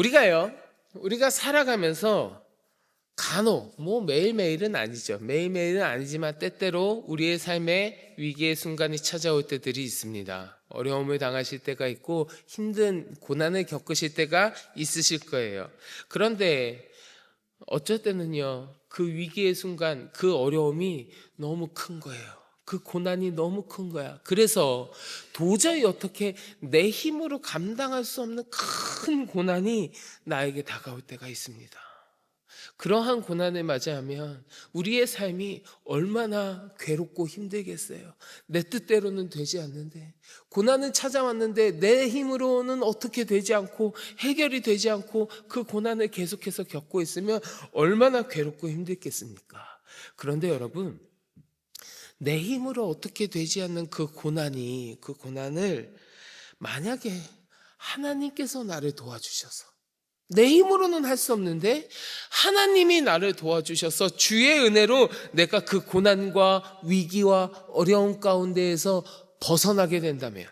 우리가요, 우리가 살아가면서 간혹, 뭐 매일매일은 아니죠. 매일매일은 아니지만 때때로 우리의 삶에 위기의 순간이 찾아올 때들이 있습니다. 어려움을 당하실 때가 있고 힘든 고난을 겪으실 때가 있으실 거예요. 그런데 어쩔 때는요, 그 위기의 순간, 그 어려움이 너무 큰 거예요. 그 고난이 너무 큰 거야. 그래서 도저히 어떻게 내 힘으로 감당할 수 없는 큰 고난이 나에게 다가올 때가 있습니다. 그러한 고난을 맞이하면 우리의 삶이 얼마나 괴롭고 힘들겠어요. 내 뜻대로는 되지 않는데, 고난은 찾아왔는데 내 힘으로는 어떻게 되지 않고 해결이 되지 않고 그 고난을 계속해서 겪고 있으면 얼마나 괴롭고 힘들겠습니까? 그런데 여러분, 내 힘으로 어떻게 되지 않는 그 고난이, 그 고난을 만약에 하나님께서 나를 도와주셔서 내 힘으로는 할 수 없는데 하나님이 나를 도와주셔서 주의 은혜로 내가 그 고난과 위기와 어려움 가운데에서 벗어나게 된다면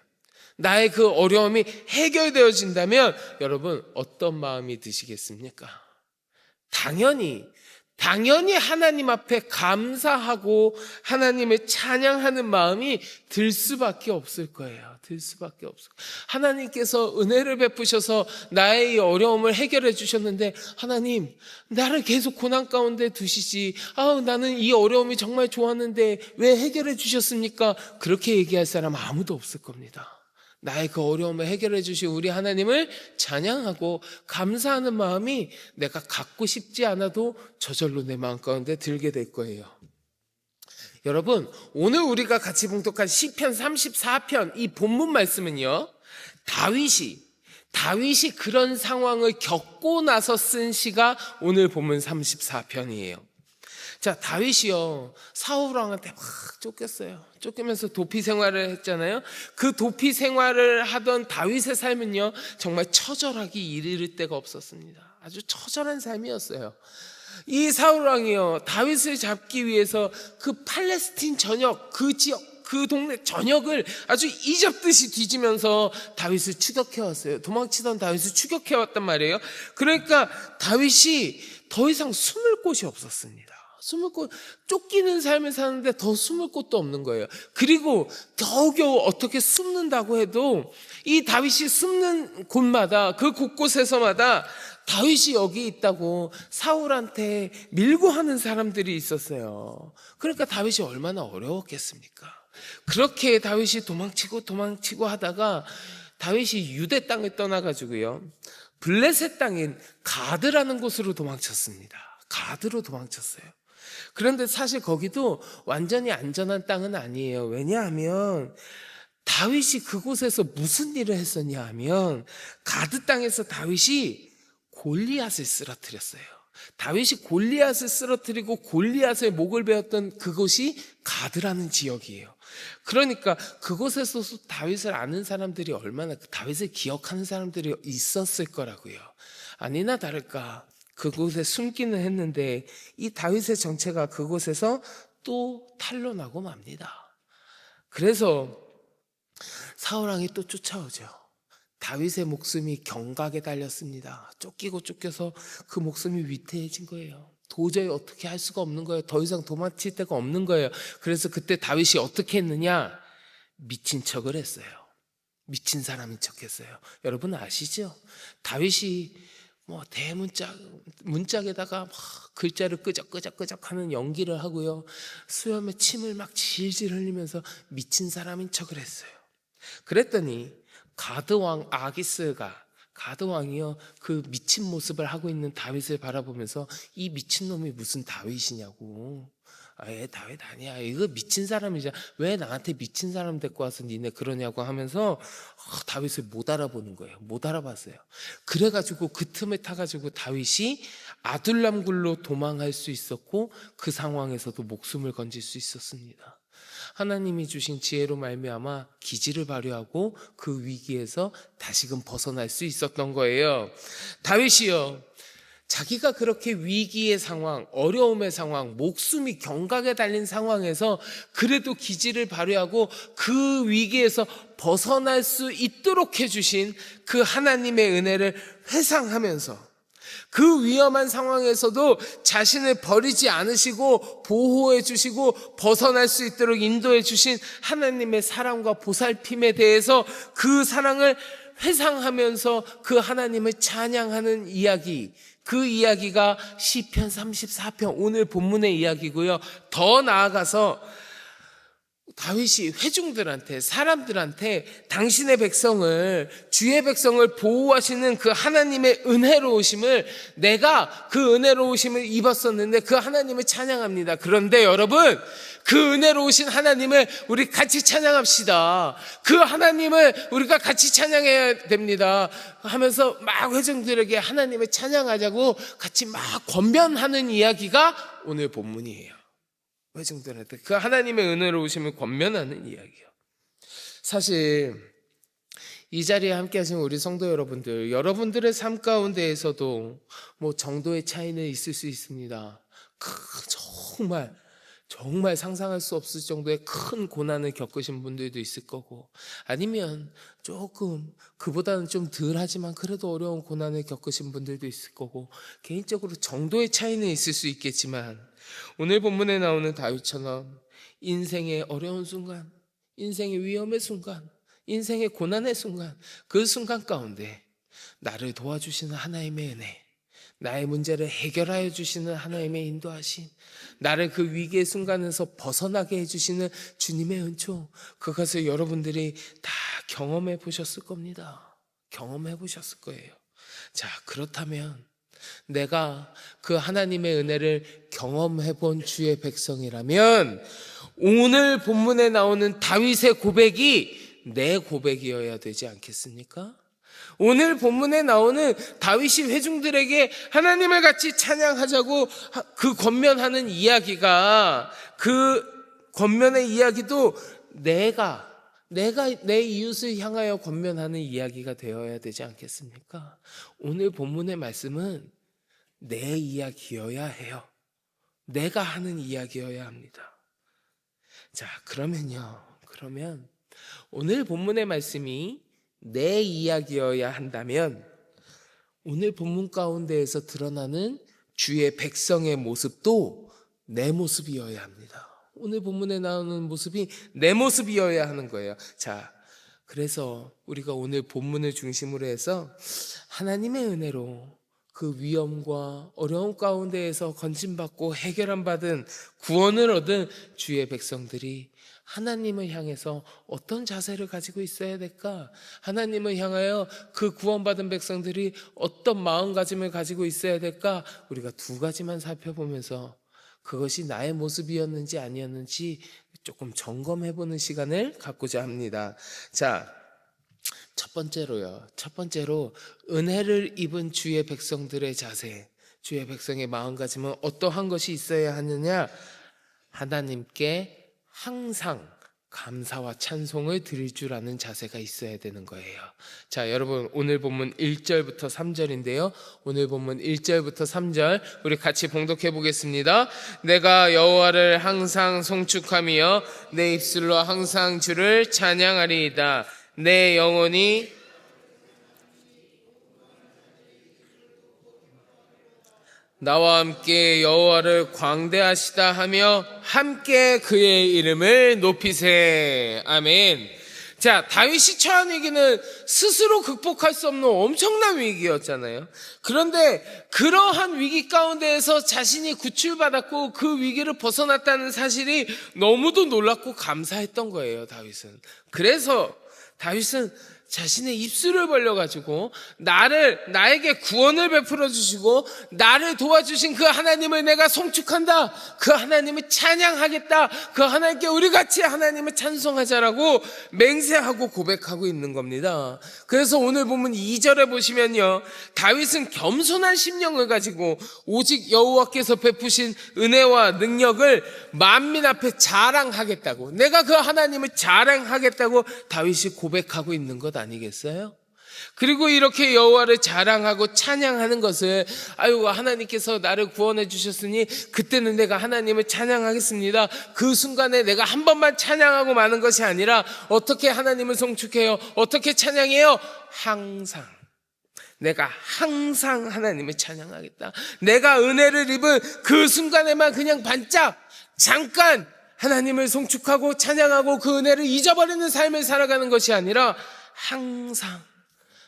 나의 그 어려움이 해결되어진다면 여러분 어떤 마음이 드시겠습니까? 당연히 당연히 하나님 앞에 감사하고 하나님을 찬양하는 마음이 들 수밖에 없을 거예요. 들 수밖에 없을. 하나님께서 은혜를 베푸셔서 나의 이 어려움을 해결해 주셨는데 하나님 나를 계속 고난 가운데 두시지. 아 나는 이 어려움이 정말 좋았는데 왜 해결해 주셨습니까? 그렇게 얘기할 사람 아무도 없을 겁니다. 나의 그 어려움을 해결해 주신 우리 하나님을 찬양하고 감사하는 마음이 내가 갖고 싶지 않아도 저절로 내 마음 가운데 들게 될 거예요. 여러분, 오늘 우리가 같이 봉독한 시편 34편 이 본문 말씀은요. 다윗이 다윗이 그런 상황을 겪고 나서 쓴 시가 오늘 본문 34편이에요. 자, 다윗이요. 사울 왕한테 막 쫓겼어요. 쫓기면서 도피 생활을 했잖아요. 그 도피 생활을 하던 다윗의 삶은요. 정말 처절하기 이르를 데가 없었습니다. 아주 처절한 삶이었어요. 이 사울 왕이요. 다윗을 잡기 위해서 그 팔레스틴 전역 그 지역 그 동네 전역을 아주 이잡듯이 뒤지면서 다윗을 추격해 왔어요. 도망치던 다윗을 추격해 왔단 말이에요. 그러니까 다윗이 더 이상 숨을 곳이 없었습니다. 숨을 곳, 쫓기는 삶을 사는데 더 숨을 곳도 없는 거예요. 그리고 겨우겨우 어떻게 숨는다고 해도 이 다윗이 숨는 곳마다 그 곳곳에서마다 다윗이 여기 있다고 사울한테 밀고 하는 사람들이 있었어요. 그러니까 다윗이 얼마나 어려웠겠습니까? 그렇게 다윗이 도망치고 도망치고 하다가 다윗이 유대 땅을 떠나가지고요. 블레셋 땅인 가드라는 곳으로 도망쳤습니다. 가드로 도망쳤어요. 그런데 사실 거기도 완전히 안전한 땅은 아니에요. 왜냐하면 다윗이 그곳에서 무슨 일을 했었냐 하면 가드 땅에서 다윗이 골리앗을 쓰러뜨렸어요. 다윗이 골리앗을 쓰러뜨리고 골리앗의 목을 베었던 그곳이 가드라는 지역이에요. 그러니까 그곳에서 다윗을 아는 사람들이 얼마나 다윗을 기억하는 사람들이 있었을 거라고요. 아니나 다를까 그곳에 숨기는 했는데 이 다윗의 정체가 그곳에서 또 탄로나고 맙니다. 그래서 사울왕이 또 쫓아오죠. 다윗의 목숨이 경각에 달렸습니다. 쫓기고 쫓겨서 그 목숨이 위태해진 거예요. 도저히 어떻게 할 수가 없는 거예요. 더 이상 도망칠 데가 없는 거예요. 그래서 그때 다윗이 어떻게 했느냐? 미친 척을 했어요. 미친 사람인 척 했어요. 여러분 아시죠? 다윗이 뭐 대문짝 문짝에다가 막 글자를 끄적끄적끄적 하는 연기를 하고요. 수염에 침을 막 질질 흘리면서 미친 사람인 척을 했어요. 그랬더니 가드 왕 아기스가 가드 왕이요 그 미친 모습을 하고 있는 다윗을 바라보면서 이 미친 놈이 무슨 다윗이냐고 아예 다윗 아니야 이거 미친 사람이자 왜 나한테 미친 사람 데리고 와서 니네 그러냐고 하면서 어, 다윗을 못 알아보는 거예요. 못 알아봤어요. 그래가지고 그 틈에 타가지고 다윗이 아둘람 굴로 도망할 수 있었고 그 상황에서도 목숨을 건질 수 있었습니다. 하나님이 주신 지혜로 말미암아 기지를 발휘하고 그 위기에서 다시금 벗어날 수 있었던 거예요. 다윗이요. 자기가 그렇게 위기의 상황, 어려움의 상황, 목숨이 경각에 달린 상황에서 그래도 기지를 발휘하고 그 위기에서 벗어날 수 있도록 해주신 그 하나님의 은혜를 회상하면서 그 위험한 상황에서도 자신을 버리지 않으시고 보호해 주시고 벗어날 수 있도록 인도해 주신 하나님의 사랑과 보살핌에 대해서 그 사랑을 회상하면서 그 하나님을 찬양하는 이야기 그 이야기가 시편 34편 오늘 본문의 이야기고요. 더 나아가서 다윗이 회중들한테 사람들한테 당신의 백성을 주의 백성을 보호하시는 그 하나님의 은혜로우심을 내가 그 은혜로우심을 입었었는데 그 하나님을 찬양합니다. 그런데 여러분 그 은혜로우신 하나님을 우리 같이 찬양합시다. 그 하나님을 우리가 같이 찬양해야 됩니다. 하면서 막 회중들에게 하나님을 찬양하자고 같이 막 권면하는 이야기가 오늘 본문이에요. 회중들한테 그 하나님의 은혜로우심을 권면하는 이야기요. 사실 이 자리에 함께 하신 우리 성도 여러분들, 여러분들의 삶 가운데에서도 뭐 정도의 차이는 있을 수 있습니다. 크, 정말 정말 상상할 수 없을 정도의 큰 고난을 겪으신 분들도 있을 거고 아니면 조금 그보다는 좀 덜 하지만 그래도 어려운 고난을 겪으신 분들도 있을 거고 개인적으로 정도의 차이는 있을 수 있겠지만 오늘 본문에 나오는 다윗처럼 인생의 어려운 순간, 인생의 위험의 순간, 인생의 고난의 순간, 그 순간 가운데 나를 도와주시는 하나님의 은혜, 나의 문제를 해결하여 주시는 하나님의 인도하심, 나를 그 위기의 순간에서 벗어나게 해주시는 주님의 은총, 그것을 여러분들이 다 경험해 보셨을 겁니다. 경험해 보셨을 거예요. 자, 그렇다면 내가 그 하나님의 은혜를 경험해 본 주의 백성이라면 오늘 본문에 나오는 다윗의 고백이 내 고백이어야 되지 않겠습니까? 오늘 본문에 나오는 다윗이 회중들에게 하나님을 같이 찬양하자고 그 권면하는 이야기가 그 권면의 이야기도 내가 내가 내 이웃을 향하여 권면하는 이야기가 되어야 되지 않겠습니까? 오늘 본문의 말씀은 내 이야기여야 해요. 내가 하는 이야기여야 합니다. 자, 그러면요. 그러면 오늘 본문의 말씀이 내 이야기여야 한다면 오늘 본문 가운데에서 드러나는 주의 백성의 모습도 내 모습이어야 합니다. 오늘 본문에 나오는 모습이 내 모습이어야 하는 거예요. 자, 그래서 우리가 오늘 본문을 중심으로 해서 하나님의 은혜로 그 위험과 어려움 가운데에서 건진받고 해결함 받은 구원을 얻은 주의 백성들이 하나님을 향해서 어떤 자세를 가지고 있어야 될까? 하나님을 향하여 그 구원받은 백성들이 어떤 마음가짐을 가지고 있어야 될까? 우리가 두 가지만 살펴보면서 그것이 나의 모습이었는지 아니었는지 조금 점검해 보는 시간을 갖고자 합니다. 자, 첫 번째로요. 첫 번째로 은혜를 입은 주의 백성들의 자세, 주의 백성의 마음가짐은 어떠한 것이 있어야 하느냐? 하나님께 항상 감사와 찬송을 드릴 줄 아는 자세가 있어야 되는 거예요. 자, 여러분 오늘 본문 1절부터 3절인데요. 오늘 본문 1절부터 3절 우리 같이 봉독해 보겠습니다. 내가 여호와를 항상 송축하며 내 입술로 항상 주를 찬양하리이다. 내 영혼이 나와 함께 여호와를 광대하시다 하며 함께 그의 이름을 높이세. 아멘. 자, 다윗이 처한 위기는 스스로 극복할 수 없는 엄청난 위기였잖아요. 그런데 그러한 위기 가운데에서 자신이 구출받았고 그 위기를 벗어났다는 사실이 너무도 놀랍고 감사했던 거예요, 다윗은. 그래서 다윗은 자신의 입술을 벌려 가지고 나를 나에게 구원을 베풀어 주시고 나를 도와주신 그 하나님을 내가 송축한다. 그 하나님을 찬양하겠다. 그 하나님께 우리 같이 하나님을 찬송하자라고 맹세하고 고백하고 있는 겁니다. 그래서 오늘 보면 2절에 보시면요. 다윗은 겸손한 심령을 가지고 오직 여호와께서 베푸신 은혜와 능력을 만민 앞에 자랑하겠다고 내가 그 하나님을 자랑하겠다고 다윗이 고백하고 있는 것 아니겠어요? 그리고 이렇게 여호와를 자랑하고 찬양하는 것을 아유 하나님께서 나를 구원해 주셨으니 그때는 내가 하나님을 찬양하겠습니다. 그 순간에 내가 한 번만 찬양하고 마는 것이 아니라 어떻게 하나님을 송축해요? 어떻게 찬양해요? 항상 내가 항상 하나님을 찬양하겠다. 내가 은혜를 입은 그 순간에만 그냥 반짝 잠깐 하나님을 송축하고 찬양하고 그 은혜를 잊어버리는 삶을 살아가는 것이 아니라 항상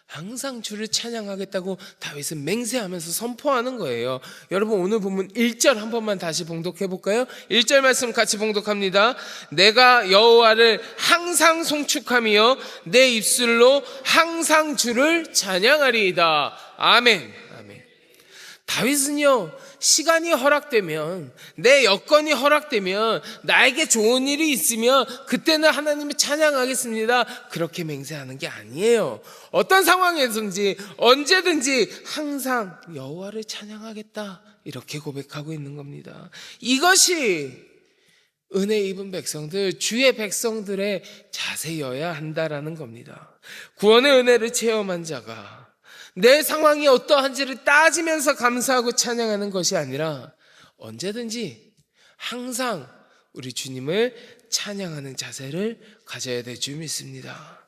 항상 주를 찬양하겠다고 다윗은 맹세하면서 선포하는 거예요. 여러분 오늘 보면 1절 한 번만 다시 봉독해 볼까요? 1절 말씀 같이 봉독합니다. 내가 여호와를 항상 송축하며 내 입술로 항상 주를 찬양하리이다. 아멘. 다윗은요, 시간이 허락되면, 내 여건이 허락되면, 나에게 좋은 일이 있으면, 그때는 하나님을 찬양하겠습니다. 그렇게 맹세하는 게 아니에요. 어떤 상황에든지, 언제든지, 항상 여호와를 찬양하겠다. 이렇게 고백하고 있는 겁니다. 이것이 은혜 입은 백성들, 주의 백성들의 자세여야 한다라는 겁니다. 구원의 은혜를 체험한 자가 내 상황이 어떠한지를 따지면서 감사하고 찬양하는 것이 아니라 언제든지 항상 우리 주님을 찬양하는 자세를 가져야 될 줄 믿습니다.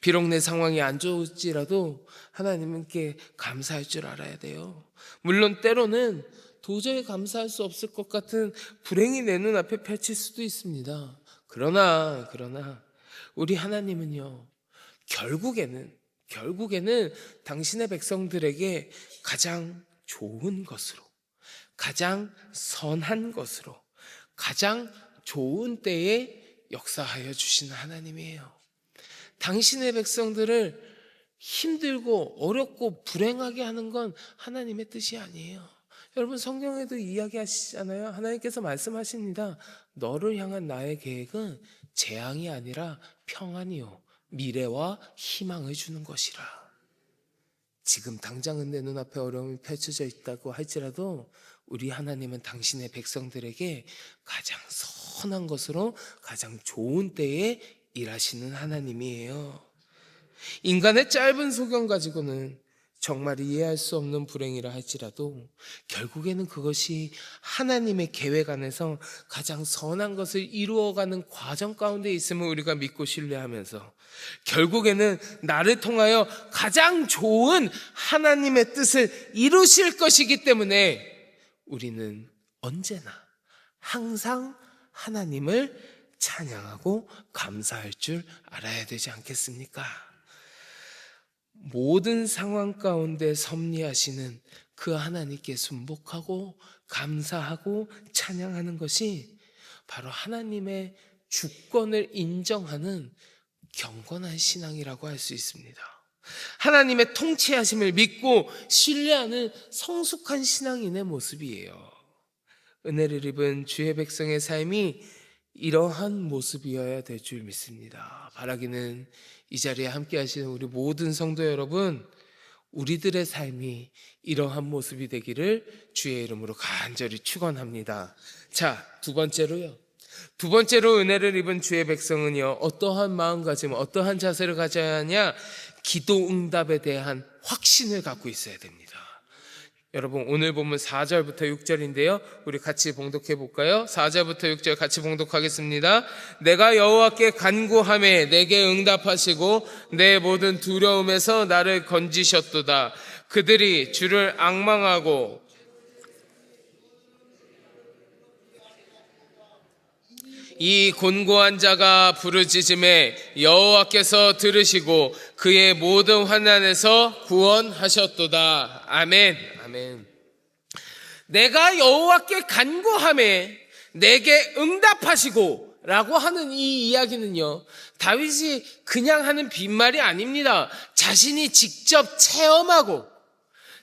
비록 내 상황이 안 좋을지라도 하나님께 감사할 줄 알아야 돼요. 물론 때로는 도저히 감사할 수 없을 것 같은 불행이 내 눈앞에 펼칠 수도 있습니다. 그러나, 그러나, 우리 하나님은요, 결국에는 결국에는 당신의 백성들에게 가장 좋은 것으로, 가장 선한 것으로, 가장 좋은 때에 역사하여 주시는 하나님이에요. 당신의 백성들을 힘들고 어렵고 불행하게 하는 건 하나님의 뜻이 아니에요. 여러분 성경에도 이야기하시잖아요. 하나님께서 말씀하십니다. 너를 향한 나의 계획은 재앙이 아니라 평안이요. 미래와 희망을 주는 것이라. 지금 당장은 내 눈앞에 어려움이 펼쳐져 있다고 할지라도 우리 하나님은 당신의 백성들에게 가장 선한 것으로 가장 좋은 때에 일하시는 하나님이에요. 인간의 짧은 소견 가지고는 정말 이해할 수 없는 불행이라 할지라도 결국에는 그것이 하나님의 계획 안에서 가장 선한 것을 이루어가는 과정 가운데 있음을 우리가 믿고 신뢰하면서 결국에는 나를 통하여 가장 좋은 하나님의 뜻을 이루실 것이기 때문에 우리는 언제나 항상 하나님을 찬양하고 감사할 줄 알아야 되지 않겠습니까? 모든 상황 가운데 섭리하시는 그 하나님께 순복하고 감사하고 찬양하는 것이 바로 하나님의 주권을 인정하는 경건한 신앙이라고 할 수 있습니다. 하나님의 통치하심을 믿고 신뢰하는 성숙한 신앙인의 모습이에요. 은혜를 입은 주의 백성의 삶이 이러한 모습이어야 될 줄 믿습니다. 바라기는 이 자리에 함께 하시는 우리 모든 성도 여러분, 우리들의 삶이 이러한 모습이 되기를 주의 이름으로 간절히 축원합니다. 자, 두 번째로요. 두 번째로 은혜를 입은 주의 백성은요, 어떠한 마음가짐, 어떠한 자세를 가져야 하냐? 기도 응답에 대한 확신을 갖고 있어야 됩니다. 여러분 오늘 보면 4절부터 6절인데요. 우리 같이 봉독해 볼까요? 4절부터 6절 같이 봉독하겠습니다. 내가 여호와께 간구함에 내게 응답하시고 내 모든 두려움에서 나를 건지셨도다. 그들이 주를 악망하고 이 곤고한 자가 부르짖음에 여호와께서 들으시고 그의 모든 환난에서 구원하셨도다. 아멘. 아멘. 내가 여호와께 간구함에 내게 응답하시고 라고 하는 이 이야기는요. 다윗이 그냥 하는 빈말이 아닙니다. 자신이 직접 체험하고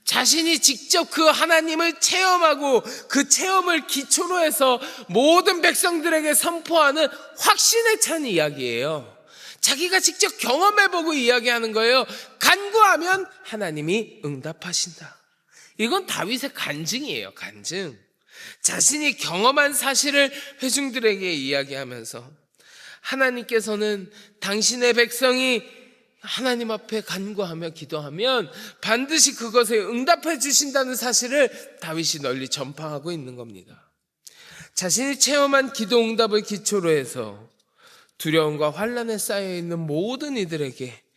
자신이 직접 그 하나님을 체험하고 그 체험을 기초로 해서 모든 백성들에게 선포하는 확신에 찬 이야기예요. 자기가 직접 경험해보고 이야기하는 거예요. 간구하면 하나님이 응답하신다. 이건 다윗의 간증이에요, 간증. 자신이 경험한 사실을 회중들에게 이야기하면서 하나님께서는 당신의 백성이 하나님 앞에 간구하며 기도하면 반드시 그것에 응답해 주신다는 사실을 다윗이 널리 전파하고 있는 겁니다. 자신이 체험한 기도 응답을 기초로 해서 두려움과 환란에 쌓여 있는 모든 이들에게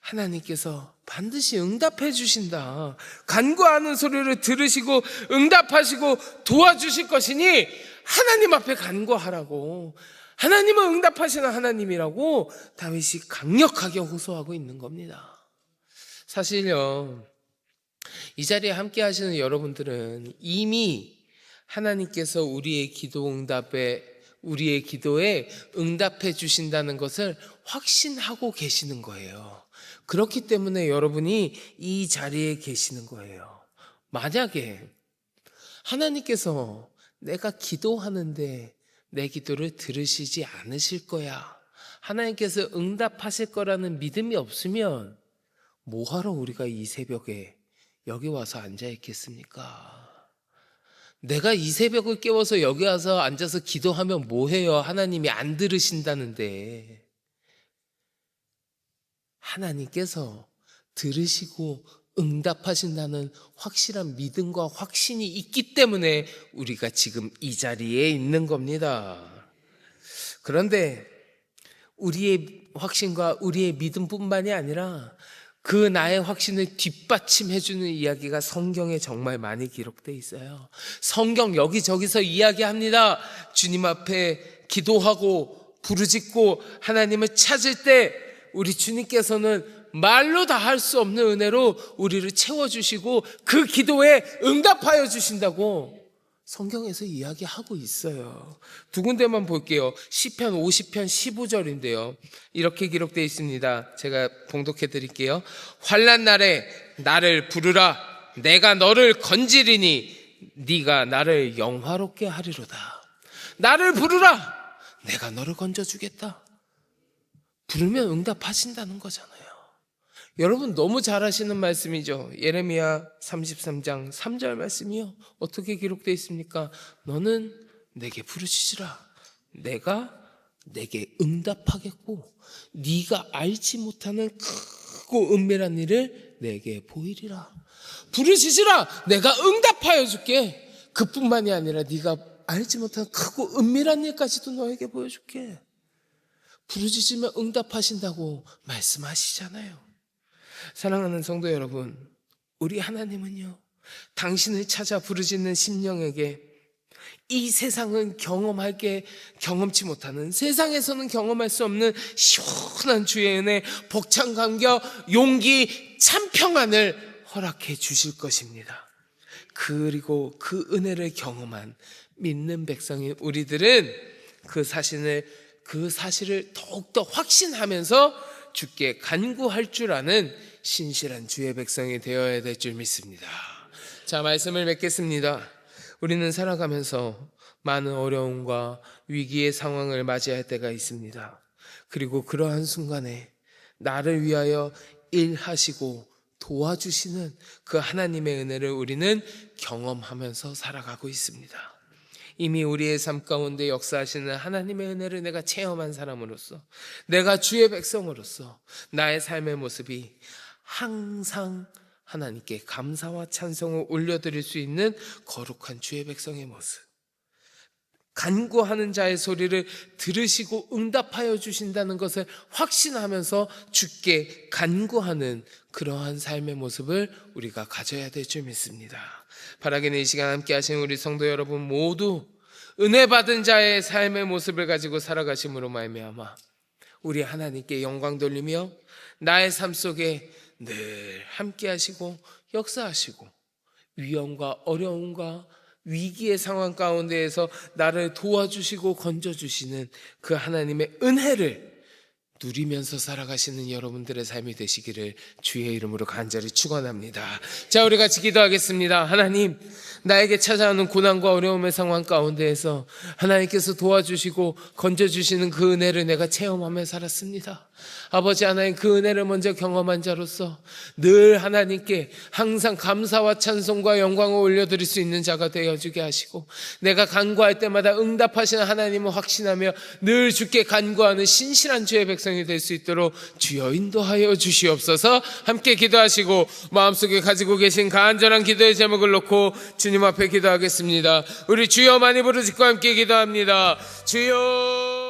하나님께서 반드시 응답해 주신다. 간구하는 소리를 들으시고 응답하시고 도와주실 것이니 하나님 앞에 간구하라고. 하나님은 응답하시는 하나님이라고 다윗이 강력하게 호소하고 있는 겁니다. 사실요, 이 자리에 함께 하시는 여러분들은 이미 하나님께서 우리의 기도 응답에, 우리의 기도에 응답해 주신다는 것을 확신하고 계시는 거예요. 그렇기 때문에 여러분이 이 자리에 계시는 거예요. 만약에 하나님께서 내가 기도하는데 내 기도를 들으시지 않으실 거야. 하나님께서 응답하실 거라는 믿음이 없으면 뭐하러 우리가 이 새벽에 여기 와서 앉아 있겠습니까? 내가 이 새벽을 깨워서 여기 와서 앉아서 기도하면 뭐해요? 하나님이 안 들으신다는데. 하나님께서 들으시고 응답하신다는 확실한 믿음과 확신이 있기 때문에 우리가 지금 이 자리에 있는 겁니다. 그런데 우리의 확신과 우리의 믿음뿐만이 아니라 그 나의 확신을 뒷받침해주는 이야기가 성경에 정말 많이 기록되어 있어요. 성경 여기저기서 이야기합니다. 주님 앞에 기도하고 부르짖고 하나님을 찾을 때 우리 주님께서는 말로 다 할 수 없는 은혜로 우리를 채워주시고 그 기도에 응답하여 주신다고 성경에서 이야기하고 있어요. 두 군데만 볼게요. 시편 50편 15절인데요. 이렇게 기록되어 있습니다. 제가 봉독해 드릴게요. 환난 날에 나를 부르라 내가 너를 건지리니 네가 나를 영화롭게 하리로다. 나를 부르라 내가 너를 건져 주겠다. 부르면 응답하신다는 거잖아요. 여러분 너무 잘 아시는 말씀이죠. 예레미야 33장 3절 말씀이요. 어떻게 기록되어 있습니까? 너는 내게 부르짖으라. 내가 내게 응답하겠고 네가 알지 못하는 크고 은밀한 일을 내게 보이리라. 부르짖으라. 내가 응답하여 줄게. 그뿐만이 아니라 네가 알지 못하는 크고 은밀한 일까지도 너에게 보여줄게. 부르짖으면 응답하신다고 말씀하시잖아요. 사랑하는 성도 여러분, 우리 하나님은요, 당신을 찾아 부르짖는 심령에게 이 세상은 경험할 게 경험치 못하는 세상에서는 경험할 수 없는 시원한 주의 은혜, 벅찬 감격, 용기, 참 평안을 허락해 주실 것입니다. 그리고 그 은혜를 경험한 믿는 백성인 우리들은 그 사실을 그 사실을 더욱더 확신하면서 주께 간구할 줄 아는 신실한 주의 백성이 되어야 될 줄 믿습니다. 자, 말씀을 맺겠습니다. 우리는 살아가면서 많은 어려움과 위기의 상황을 맞이할 때가 있습니다. 그리고 그러한 순간에 나를 위하여 일하시고 도와주시는 그 하나님의 은혜를 우리는 경험하면서 살아가고 있습니다. 이미 우리의 삶 가운데 역사하시는 하나님의 은혜를 내가 체험한 사람으로서, 내가 주의 백성으로서 나의 삶의 모습이 항상 하나님께 감사와 찬송을 올려드릴 수 있는 거룩한 주의 백성의 모습. 간구하는 자의 소리를 들으시고 응답하여 주신다는 것을 확신하면서 주께 간구하는 그러한 삶의 모습을 우리가 가져야 될 줄 믿습니다. 바라기는 이 시간 함께 하신 우리 성도 여러분 모두 은혜 받은 자의 삶의 모습을 가지고 살아가심으로 말미암아 우리 하나님께 영광 돌리며 나의 삶 속에 늘 함께 하시고 역사하시고 위험과 어려움과 위기의 상황 가운데에서 나를 도와주시고 건져주시는 그 하나님의 은혜를 누리면서 살아가시는 여러분들의 삶이 되시기를 주의 이름으로 간절히 축원합니다. 자, 우리 같이 기도하겠습니다. 하나님, 나에게 찾아오는 고난과 어려움의 상황 가운데에서 하나님께서 도와주시고 건져주시는 그 은혜를 내가 체험하며 살았습니다. 아버지 하나님 그 은혜를 먼저 경험한 자로서 늘 하나님께 항상 감사와 찬송과 영광을 올려드릴 수 있는 자가 되어주게 하시고 내가 간구할 때마다 응답하시는 하나님을 확신하며 늘 주께 간구하는 신실한 주의 백성이 될 수 있도록 주여 인도하여 주시옵소서. 함께 기도하시고 마음속에 가지고 계신 간절한 기도의 제목을 놓고 주님 앞에 기도하겠습니다. 우리 주여 많이 부르짖고 함께 기도합니다. 주여